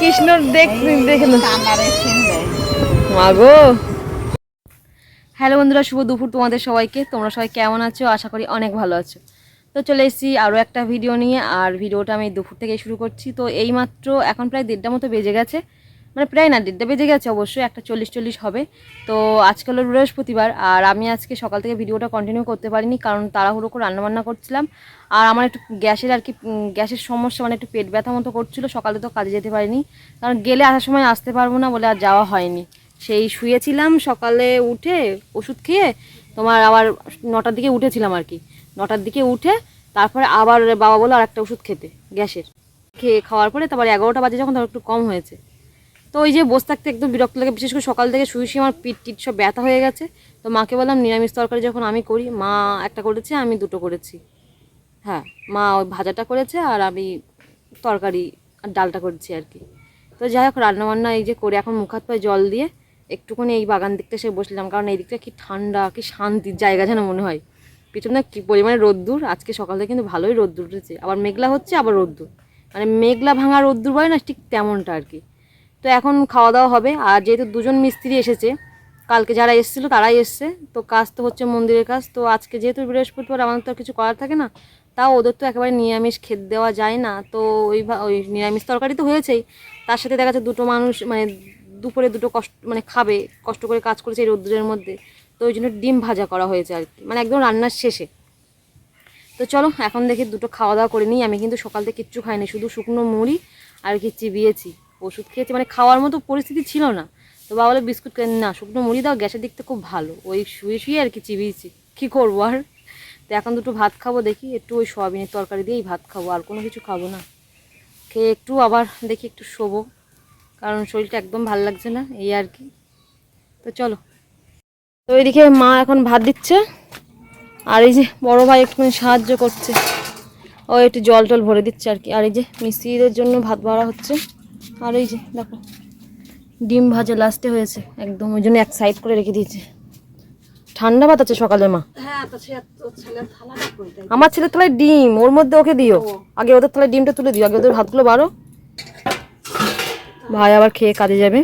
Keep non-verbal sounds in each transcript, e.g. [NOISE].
কৃষ্ণ দেখ মাগো। হ্যালো বন্ধুরা শুভ দুপুর তোমাদের সবাইকে। তোমরা সবাই কেমন আছো? আশা করি অনেক ভালো আছো। তো চলে এসেছি আরও একটা ভিডিও নিয়ে আর ভিডিওটা আমি দুপুর থেকে শুরু করছি। তো এইমাত্র এখন প্রায় দেড়টা মতো বেজে গেছে। মানে প্রায় না, দেড়টা বেজে গেছে অবশ্যই, একটা চল্লিশ চল্লিশ হবে। তো আজকে হলো বৃহস্পতিবার, আর আমি আজকে সকাল থেকে ভিডিওটা কন্টিনিউ করতে পারিনি, কারণ তাড়াহুড়ো করে রান্নাবান্না করছিলাম। আর আমার একটু গ্যাসের আর কি গ্যাসের সমস্যা মানে একটু পেট ব্যথা মতো করছিল, সকালে তো কাজে যেতে পারিনি। কারণ গেলে আসার সময় আসতে পারব না বলে আর যাওয়া হয়নি। সেই শুয়েছিলাম সকালে উঠে, ওষুধ খেয়ে, তোমার আবার নটার দিকে উঠেছিলাম আর কি। নটার দিকে উঠে, তারপরে আবার বাবা বলল আর একটা ওষুধ খেতে, গ্যাসের। খেয়ে খাওয়ার পরে তারপর এগারোটা বাজে যখন তার একটু কম হয়েছে। তো ওই যে বসে থাকতে একদম বিরক্ত লাগে, বিশেষ করে সকাল থেকে শুয়ে শুয়ে আমার পিঠ টিট সব ব্যথা হয়ে গেছে। তো মাকে বললাম, নিরামিষ তরকারি যখন আমি করি, মা একটা করেছে, আমি দুটো করেছি। হ্যাঁ মা ওই ভাজাটা করেছে আর আমি তরকারি আর ডালটা করেছি আর কি। তো যাই হোক, রান্নাবান্না এই যে করে এখন মুখ হাত পায়ে জল দিয়ে একটুখানি এই বাগান দিকটা এসে বসলাম, কারণ এই দিকটা কি ঠান্ডা, কি শান্তির জায়গা যেন মনে হয়। পিছনে কি পরিমাণে রোদ্দুর, আজকে সকাল কিন্তু ভালোই রোদ্দুর উঠেছে। আবার মেঘলা হচ্ছে, আবার রোদ্দুর। মানে মেঘলা ভাঙা রোদ্দুর বলে না, ঠিক তেমনটা আর কি। তো এখন খাওয়া দাওয়া হবে। আর যেহেতু দুজন মিস্ত্রি এসেছে, কালকে যারা এসেছিল তারাই এসছে। তো কাজ তো হচ্ছে মন্দিরের কাজ। তো আজকে যেহেতু বৃহস্পতিবার আমাদের তো আর কিছু করার থাকে না, তাও ওদের তো একেবারে নিরামিষ খেতে দেওয়া যায় না। তো ওই ওই নিরামিষ তরকারি তো হয়েছেই। তার সাথে দেখা যাচ্ছে দুটো মানুষ মানে দুপুরে দুটো কষ্ট মানে খাবে, কষ্ট করে কাজ করেছে এই রোদ্দুরের মধ্যে। তো ওই জন্য ডিম ভাজা করা হয়েছে আর কি। মানে একদম রান্নার শেষে। তো চলো, এখন দেখি দুটো খাওয়া দাওয়া করে নিই। আমি কিন্তু সকাল থেকে কিচ্ছু খাইনি, শুধু শুকনো মুড়ি আর কি চিবিয়েছি। ওষুধ খেয়েছি মানে খাওয়ার মতো পরিস্থিতি ছিল না। তো বাবা বলে, বিস্কুট কেন না, শুকনো মুড়ি দাও, গ্যাসের দিকটা খুব ভালো। ওই শুয়ে শুয়ে আর কি চিবিয়েছি। কী করব আর? তো এখন দুটো ভাত খাব, দেখি একটু ওই সোয়াবিনের তরকারি দিয়েই ভাত খাব, আর কোনো কিছু খাব না। খেয়ে একটু আবার দেখি একটু শোবো, কারণ শরীরটা একদম ভালো লাগছে না, এই আর কি। তো চলো। তো এইদিকে মা এখন ভাত দিচ্ছে, আর এই যে বড় ভাই একটুখানি সাহায্য করছে। ও একটু জল টল ভরে দিচ্ছে আর কি, আর এই যে মিস্ত্রিদের জন্য ভাত ভরা হচ্ছে। আর এই যে দেখো ডিম ভাজা লাস্টে হয়েছে একদম ওই জন্য এক সাইড করে রেখে দিয়েছে। ঠান্ডা ভাত আছে সকালে মা। হ্যাঁ আমার ছেলের তলায় ডিম ওর মধ্যে ওকে দিও। আগে ওদের তলায় ডিমটা তুলে দিও আগে ওদের ভাতগুলো বাড়ো। ভাই আবার খেয়ে কাজে যাবে।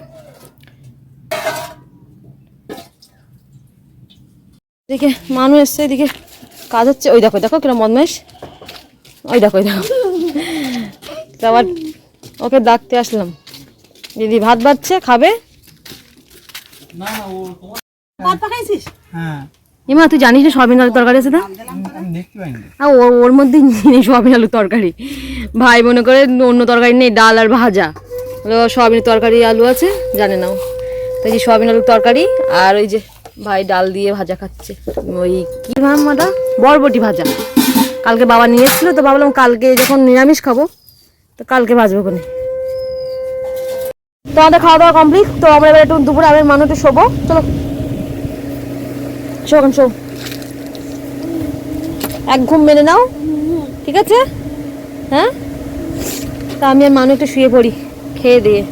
এদিকে মানুষ এসছে এদিকে কাজ হচ্ছে। ওই দেখো দেখো কিরম বদমাইশ। ওই দেখো ওই দেখো। আবার ওকে ডাকতে আসলাম। দিদি ভাত বাড়ছে খাবে? হ্যাঁ। ইমা তুই জানিস না সয়াবিন আলুর তরকারি আছে না? দেখতে পাইনি। আর ওর ওর মধ্যে নেই সয়াবিন আলুর তরকারি। ভাই মনে করে অন্য তরকারি নেই ডাল আর ভাজা। হলো সয়াবিনের তরকারি আলু আছে জানে না ও। তো এই যে সয়াবিন আলুর তরকারি আর ওই যে ভাই ডাল দিয়ে ভাজা খাচ্ছে। ওই কি ভামাটা বরবটি ভাজা। কালকে বাবা নিয়ে এসেছিল তো ভাবলাম কালকে যখন নিরামিষ খাব তো কালকে ভাজবো কোনে তো আমাদের খাওয়া দাওয়া কমপ্লিট তো আমরা এবার একটু দুপুরে আবার মানুষ একটু শোবো। চলো। শো এখন শো এক ঘুম মেনে নাও। ঠিক আছে? হ্যাঁ? তা আমি আর মানু একটু শুয়ে পড়ি। খেয়ে দিয়ে।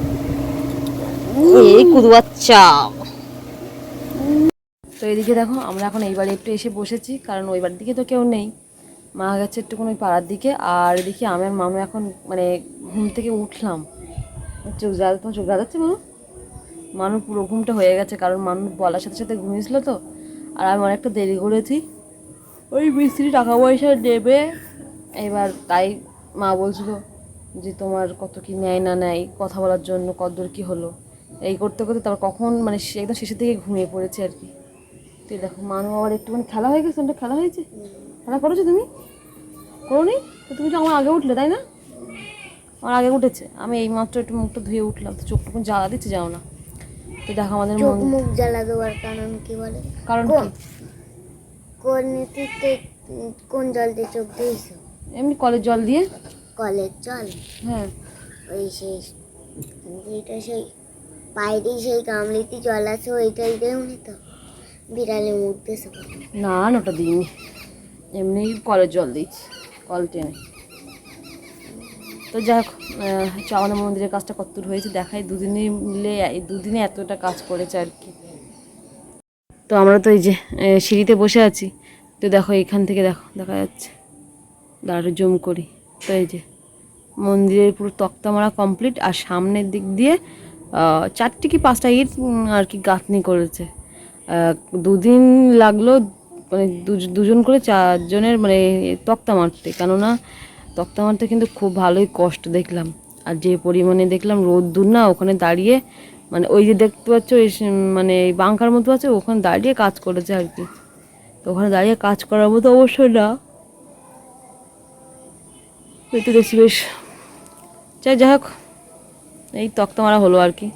এই কুদু তো এদিকে দেখো, আমরা এখন এই বাড়ি একটু এসে বসেছি, কারণ ওই বাড়ির দিকে তো কেউ নেই। মা গেছে একটুখানি ওই পাড়ার দিকে। আর দেখি আমি আর মামু এখন মানে ঘুম থেকে উঠলাম। চোখ যা তোমার চোখ যাচ্ছে মানু মানু পুরো ঘুমটা হয়ে গেছে, কারণ মানু বলার সাথে সাথে ঘুমিয়েছিল তো। আর আমি অনেকটা দেরি করেছি। ওই মিস্ত্রি টাকা পয়সা দেবে এবার তাই মা বলছিল যে তোমার কত কি নেয় না নেয়, কথা বলার জন্য কতদূর কি হলো। এই করতে করতে তারপর কখন মানে একদম শেষের দিকে ঘুমিয়ে পড়েছে আর কি। তুই দেখো, মানু আবার একটুখানি খেলা হয়ে গেছে খেলা হয়েছে? খেলা করেছ তুমি? করো নি তো তুমি তো আমার আগে উঠলে তাই না? আমার আগে উঠেছে। আমি এই মাত্র একটু মুখটা ধুয়ে উঠলাম তো চোখটা জ্বালা দিচ্ছে যাও না। তো দেখো আমাদের চোখ মুখ জ্বালা দেওয়ার কারণ কি বলে? কারণ? কি? কোন? নীতিতে কোন জল দিয়ে চোখ দিয়েছ এমনি কলের জল দিয়ে? কলের জল? হ্যাঁ। ওই সেই যেটা সেই বাইরে সেই কামড়িতে জল আছে ওইটাই দেউনি তো? বিড়ালে মুখ দিয়েছে না না ওটা দিইনি। এমনি কলের জল দিচ্ছি, কল টেনে। তো যাই হোক আমাদের মন্দিরের কাজটা কতদূর হয়েছে দেখাই। দুদিনে মিলে দুদিনে এতটা কাজ করেছে আর কি। তো আমরা তো এই যে সিঁড়িতে বসে আছি। তো দেখো, এখান থেকে দেখো, দেখা যাচ্ছে। দাঁড়াটা জম করি। তো এই যে, মন্দিরের পুরো তক্তা মারা কমপ্লিট আর সামনের দিক দিয়ে চারটি কি পাঁচটা ইট আর কি গাঁথনি করেছে। দুদিন লাগল মানে দুজ- দুজন করে চারজনের মানে তক্তা মারতে। কেননা তক্তা মারতে কিন্তু খুব ভালোই কষ্ট দেখলাম। আর যে পরিমাণে দেখলাম রোদ্দুর না, ওখানে দাঁড়িয়ে মানে ওই যে দেখতে পাচ্ছ ওই মানে বাংকার মতো আছে, ওখানে দাঁড়িয়ে কাজ করেছে আর কি। তো ওখানে দাঁড়িয়ে কাজ করার মতো অবশ্যই না। একটু দেখছি বেশ। যাই যাই হোক, এই তক্তা মারা হলো আর কি।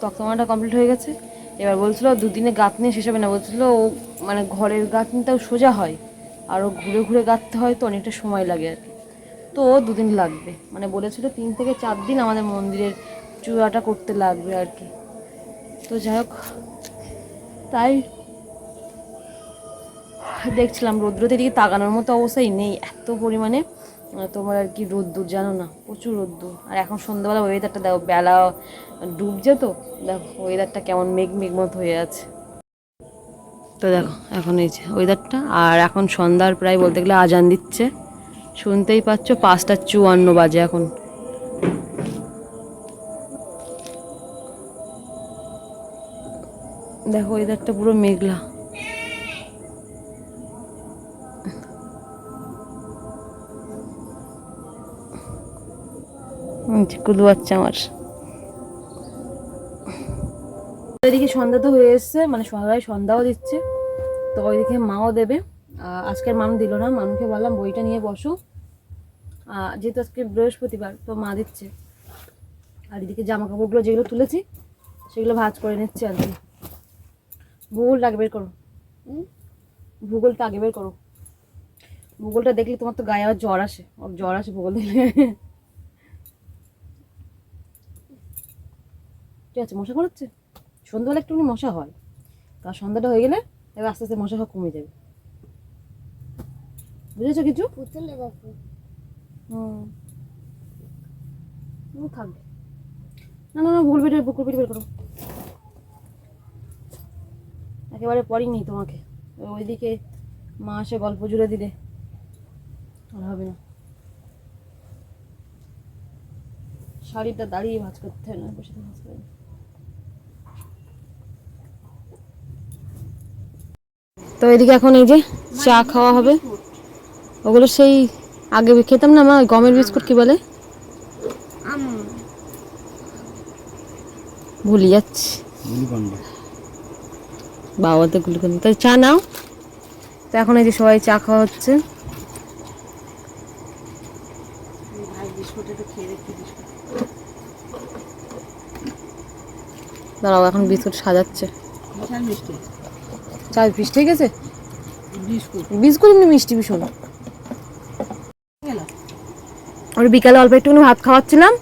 তক্তা মারাটা কমপ্লিট হয়ে গেছে। এবার বলছিল দুদিনে গাঁথনি শেষ হবে না। বলছিল, ও মানে ঘরের গাঁথনিটাও সোজা হয় আরও ঘুরে ঘুরে গাঁথতে হয় তো অনেকটা সময় লাগে আর কি। তো দুদিন লাগবে। মানে বলেছিল তিন থেকে চার দিন আমাদের মন্দিরের চূড়াটা করতে লাগবে আর কি। তো যাই হোক, তাই দেখছিলাম। রৌদ্রতে দিকে তাকানোর মতো অবস্থাই নেই। এত পরিমাণে তোমার আর কি রোদ্দুর, জানো না? প্রচুর রোদ্দুর। আর এখন সন্ধ্যাবেলা ওয়েদারটা দেখো, বেলা ডুবছে তো, দেখো ওয়েদারটা কেমন মেঘ মেঘ মতো হয়ে আছে। তো দেখো, এখন এই যে ওয়েদারটা আর এখন সন্ধ্যার প্রায় বলতে গেলে আজান দিচ্ছে। শুনতেই পাচ্ছ, পাঁচটা চুয়ান্ন বাজে এখন। দেখো ওয়েদারটা পুরো মেঘলা। কুলু বাচ্চা আমার। এদিকে সন্ধ্যা তো হয়ে এসছে মানে সবাই সন্ধ্যাও দিচ্ছে, তো ওইদিকে মাও দেবে। আজকের মানু দিল না মানুকে বললাম বইটা নিয়ে বসো। যেহেতু আজকে বৃহস্পতিবার, তো মা দিচ্ছে। আর এদিকে জামা কাপড়গুলো যেগুলো তুলেছি, সেগুলো ভাঁজ করে নিচ্ছে আর কি। ভূগোলটা আগে বের করো? ভূগোলটা আগে বের করো। ভূগোলটা দেখলে তোমার তো গায়ে আবার জ্বর আসে। ওর জ্বর আসে ভূগোল দেখলে। ঠিক আছে মশা করাচ্ছে সন্ধ্যাবেলা একটুখানি মশা হয়। তার সন্ধ্যাটা হয়ে গেলে এবার আস্তে আস্তে মশা সব কমে যাবে। বুঝেছ কিছু? হুম। থাকবে না না না ভুল বের বুকুর বের করো। একেবারে পড়িনি তোমাকে। ওই- ওইদিকে মা এসে গল্প জুড়ে দিলে। আর হবে না। শাড়িটা দাঁড়িয়ে ভাজ করতে হয় না বসে ভাজ করে তো এদিকে এখন এই যে চা খাওয়া হবে। ওগুলো সেই আগে খেতাম না মা ওই গমের বিস্কুট কি বলে? আম ভুলে যাচ্ছি। বাবা তো গ্লুকন তাই চা নাও। তো এখন এই যে সবাই চা খাওয়া হচ্ছে। দাঁড়াও এখন বিস্কুট সাজাচ্ছে। বিশাল মিষ্টি। চা মিষ্টি হয়ে গেছে বিস্কুট। এমনি মিষ্টি ভীষণ। ওর বিকালে অল্প একটুখানি ভাত খাওয়াচ্ছিলাম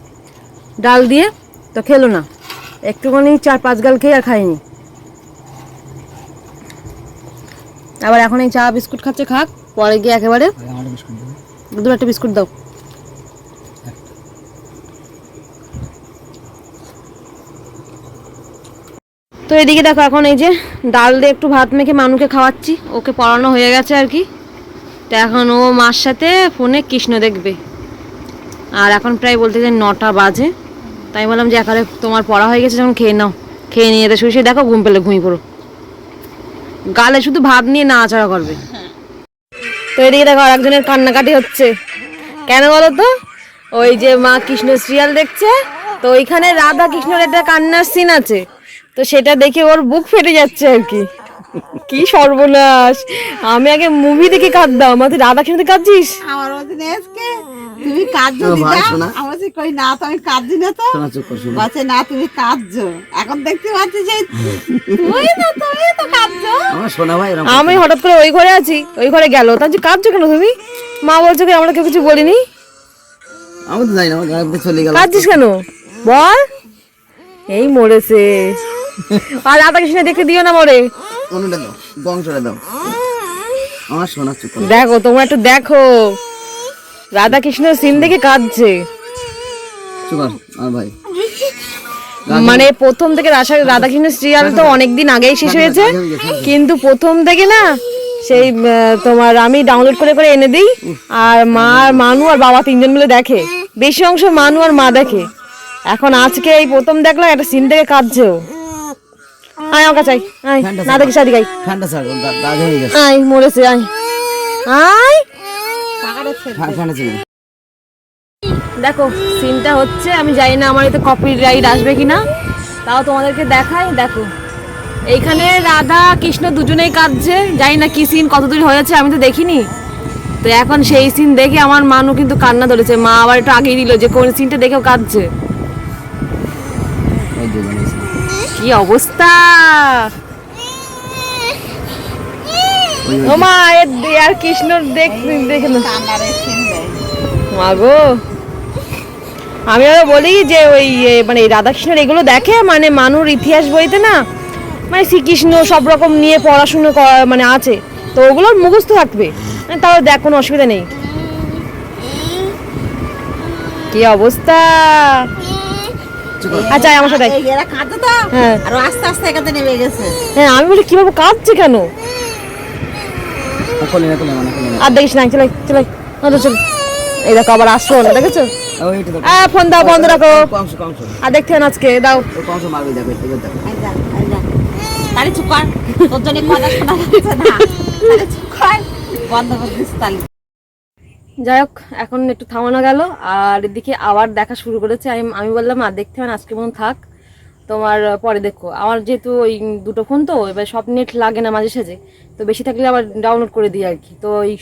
ডাল দিয়ে তো খেলো না। একটুখানি চার পাঁচ গাল খেয়ে আর খাইনি। আবার এখন এই চা বিস্কুট খাচ্ছে খাক পরে গিয়ে একেবারে দু একটা বিস্কুট দাও। তো এদিকে দেখো, এখন এই যে ডাল দিয়ে একটু ভাত মেখে মানুকে খাওয়াচ্ছি। ওকে পড়ানো হয়ে গেছে আর কি। তো এখন ও মার সাথে ফোনে কৃষ্ণ দেখবে। আর এখন প্রায় বলতে যে নটা বাজে। তাই বললাম যে একালে তোমার পড়া হয়ে গেছে, যখন খেয়ে নাও। খেয়ে নিয়ে শুয়ে শুয়ে দেখো, ঘুম পেলে ঘুমিয়ে পড়ো। গালে শুধু ভাত নিয়ে নাড়াচাড়া করবে। তো এদিকে দেখো আর একজনের কান্নাকাটি হচ্ছে। কেন বলো তো? ওই যে মা কৃষ্ণ সিরিয়াল দেখছে, তো ওইখানে রাধা কৃষ্ণের একটা কান্নার সিন আছে। তো সেটা দেখে ওর বুক ফেটে যাচ্ছে আর কি। কি সর্বনাশ। আমি আগে মুভি দেখে কাঁদতাম। আমাদের রাধা কৃষ্ণ দেখে কাঁদছিস? আমার অধীনে আজকে তুমি কাঁদছো দিদা? আমার বলছি, কই না তো আমি কাঁদছি না তো? বলছে না তুমি কাঁদছো। এখন দেখতে পাচ্ছি যে তুই না তুমি তো কাঁদছো। আমার সোনা ভাই আমি হঠাৎ করে ওই ঘরে আছি ওই ঘরে গেল। তার যে কাঁদছো কেন তুমি? মা বলছো কি আমরা কেউ কিছু বলিনি? আমি তো জানি না আমার গায়ে চলে গেল। কাঁদছিস কেন? বল। এই মরেছে। [LAUGHS] আর রাধা কৃষ্ণ দেখে দিও না মরে। কোনটা দাও বংশটা দাও। আমার সোনা চুপ দেখো তোমরা একটু দেখো। রাধা কৃষ্ণ সিন দেখে কাঁদছে। ভাই। মানে প্রথম থেকে রাধা রাধাকৃষ্ণ সিরিয়াল তো অনেকদিন আগেই শেষ হয়েছে। কিন্তু প্রথম থেকে না সেই তোমার আমি ডাউনলোড করে করে এনে দিই। আর মা আর মানু আর বাবা তিনজন মিলে দেখে। বেশি অংশ মানু আর মা দেখে। এখন আজকে এই প্রথম দেখলাম একটা সিন থেকে কাঁদছেও আয় আমার কাছে আয়, না দেখি সাদি গাই ফ্যানটা ছাড় দাগ হয়ে গেছে। আয় মরেছে আয়। আয়। ছেড়ে দেখো সিনটা হচ্ছে আমি জানি না আমার এতে কপি রাইট আসবে কিনা। তাও তোমাদেরকে দেখাই দেখো। এইখানে রাধা কৃষ্ণ দুজনেই কাঁদছে। জানি না কি সিন কতদূর হয়েছে আমি তো দেখিনি। তো এখন সেই সিন দেখে আমার মানু কিন্তু কান্না ধরেছে। মা আবার একটু আগেই দিল যে কোন সিনটা দেখেও কাঁদছে। কি অবস্থা? আর কৃষ্ণর দেখ মাগো, আমি আরও বলি যে ওই মানে রাধাকৃষ্ণের এগুলো দেখে মানে মানুর ইতিহাস বইতে না মানে শ্রীকৃষ্ণ সব রকম নিয়ে পড়াশুনো মানে আছে, তো ওগুলোর মুখস্থ থাকবে। মানে তাও দেখ, কোনো অসুবিধা নেই। কি অবস্থা? আচ্ছা আমার সাথে এরা কাঁদছে তো। হ্যাঁ। আর আস্তে আস্তে এখানে নেমে গেছে। হ্যাঁ আমি বলি কীভাবে কাঁদছে কেন? আর দেখিস না চলাই চলাই চল এই দেখো আবার আসছো না দেখেছ? ফোন দাও বন্ধ রাখো। আর দেখতে আজকে দাও। তাহলে তোর জন্য কথা শোনা যাচ্ছে না। তাহলে বন্ধ করে দিস তাহলে। যাই হোক, এখন একটু থামানো গেল, আর এদিকে আবার দেখা শুরু করেছে। আমি আমি বললাম, আর দেখতে হবে আজকে মতন থাক। তোমার পরে দেখো। আমার যেহেতু ওই দুটো ফোন তো, এবার সব নেট লাগে না মাঝে সাঝে, তো বেশি থাকলে আবার ডাউনলোড করে দিই আর কি। তো ওই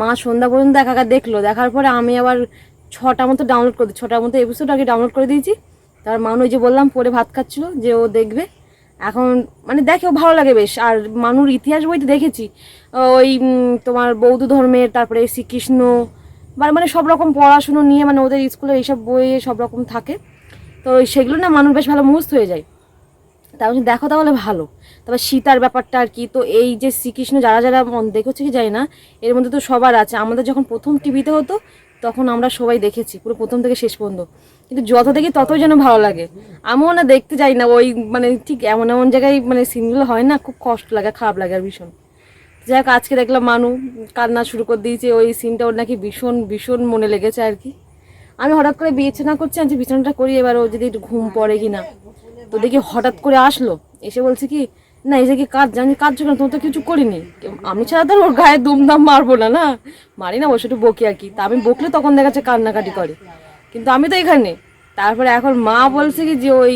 মা সন্ধ্যা পর্যন্ত একা দেখল, দেখার পরে আমি আবার ছটা মতো ডাউনলোড করে দিই। ছটার মতো এপিসোড আগে ডাউনলোড করে দিয়েছি। তার মানু ওই যে বললাম, পরে ভাত খাচ্ছিল, যে ও দেখবে। এখন মানে দেখেও ভালো লাগে বেশ। আর মানুর ইতিহাস বইতে দেখেছি। ওই তোমার বৌদ্ধ ধর্মের, তারপরে শ্রীকৃষ্ণ, বা মানে সব রকম পড়াশুনো নিয়ে মানে ওদের স্কুলে এইসব বইয়ে সব রকম থাকে। তো সেগুলো না মানুষ বেশ ভালো মুখস্থ হয়ে যায়। তাহলে দেখো তাহলে ভালো। তারপর সীতার ব্যাপারটা আর কি, তো এই যে শ্রীকৃষ্ণ যারা যারা দেখেছে কি যায় না, এর মধ্যে তো সবার আছে। আমাদের যখন প্রথম টিভিতে হতো তখন আমরা সবাই দেখেছি, পুরো প্রথম থেকে শেষ পর্যন্ত। কিন্তু যত দেখি ততই যেন ভালো লাগে। আমিও না দেখতে যাই না, ওই মানে ঠিক এমন এমন জায়গায় মানে সিনগুলো হয় না, খুব কষ্ট লাগে, খারাপ লাগে আর ভীষণ। যাই হোক, আজকে দেখলাম মানু কান্না শুরু করে দিয়েছে, ওই সিনটা ওর নাকি ভীষণ ভীষণ মনে লেগেছে আর কি। আমি হঠাৎ করে বিছানা করছি, আমি বিছানাটা করি, এবার ও যদি একটু ঘুম পড়ে কি না তো দেখি হঠাৎ করে আসলো, এসে বলছে কি না এসে কি কাজ জানি কাজ কেন তোমার তো কিছু করিনি। আমি ছাড়া তো ওর গায়ে দুমদাম মারবো না না? মারি না বসে একটু বকি আর কি। তা আমি বকলে তখন দেখা যাচ্ছে কান্নাকাটি করে। কিন্তু আমি তো এখানে। তারপরে এখন মা বলছে কি যে ওই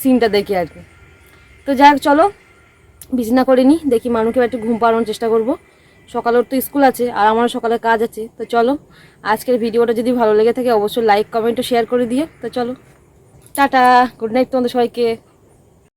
সিনটা দেখি আর কি। তো যাই হোক, চলো, বিছানা করে নিই দেখি মানুষকে একটু ঘুম পাড়ানোর চেষ্টা করব। সকালে ওর তো স্কুল আছে, আর আমারও সকালে কাজ আছে। তো চলো, আজকের ভিডিওটা যদি ভালো লেগে থাকে, অবশ্যই লাইক কমেন্ট শেয়ার করে দিও তো চলো, টাটা গুড নাইট তোমাদের সবাইকে।